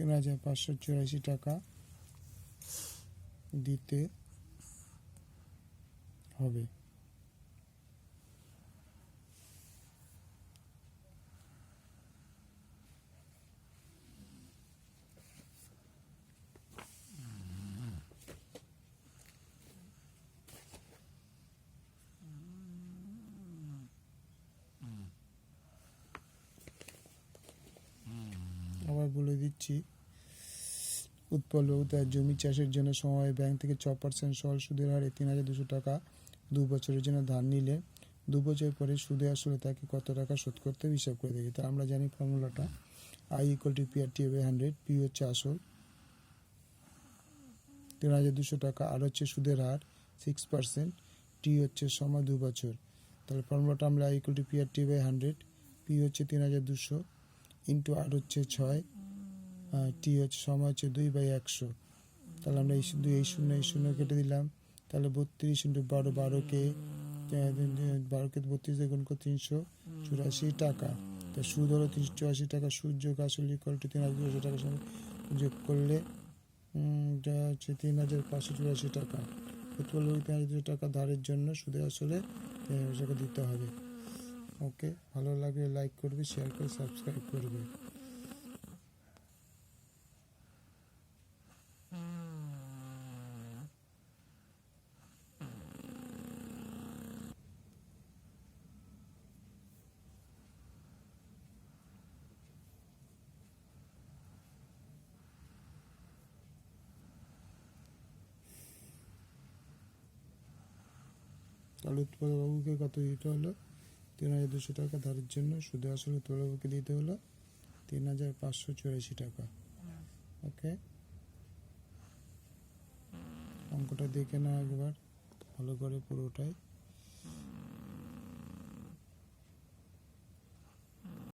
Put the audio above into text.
তিন হাজার পাঁচশো চুরাশি টাকা দিতে হবে। আবার বলে দিচ্ছি, উৎপল তার জমি চাষের জন্য সময় ব্যাংক থেকে ছ পার্সেন্ট সরল সুদের হারে তিন হাজার দুশো টাকা দু বছরের জন্য ধার নিলে দু বছর পরে সুদে আসলে তাকে কত টাকা শোধ করতে হিসাব করে দেখি। তা আমরা জানি ফর্মুলাটা। I equal to P R T hundred P হচ্ছে আসল। তিন হাজার দুশো টাকা, আর হচ্ছে সুদের হার সিক্স পার্সেন্ট টি হচ্ছে সময় দু বছর। তাহলে ফর্মুলাটা আমরা I equal to P R T hundred P হচ্ছে তিন হাজার দুশো। ইন্টু আর হচ্ছে ছয় টি হচ্ছে সময় হচ্ছে দুই বাই একশো। তাহলে আমরা এই দুই এই শূন্য এই শূন্য কেটে দিলাম। তাহলে বত্রিশ ইন্টু বারো, বারোকে বারোকে বত্রিশ গুণ করে তিনশো চুরাশি টাকা। তা সুদ হলো তিনশো চুরাশি টাকা সুদ যোগ আসলে ইকুয়াল টু তিন হাজার দুশো টাকার সঙ্গে যোগ করলে হচ্ছে তিন হাজার পাঁচশো চুরাশি টাকা। উৎপল তিন হাজার দুশো টাকা ধারের জন্য সুদে আসলে তিন হাজার টাকা দিতে হবে। ওকে ভালো লাগলে লাইক করবে শেয়ার করে সাবস্ক্রাইব করবে। তাহলে উৎপলবাবুকে কত দিতে হলো? তিন হাজার দুশো টাকা ধারের জন্য। সুদে আসলে তোলাবুকে দিতে হলো তিন হাজার পাঁচশো চুরাশি টাকা। ওকে? অঙ্কটা দেখে নাও একবার। ভালো করে পুরোটাই।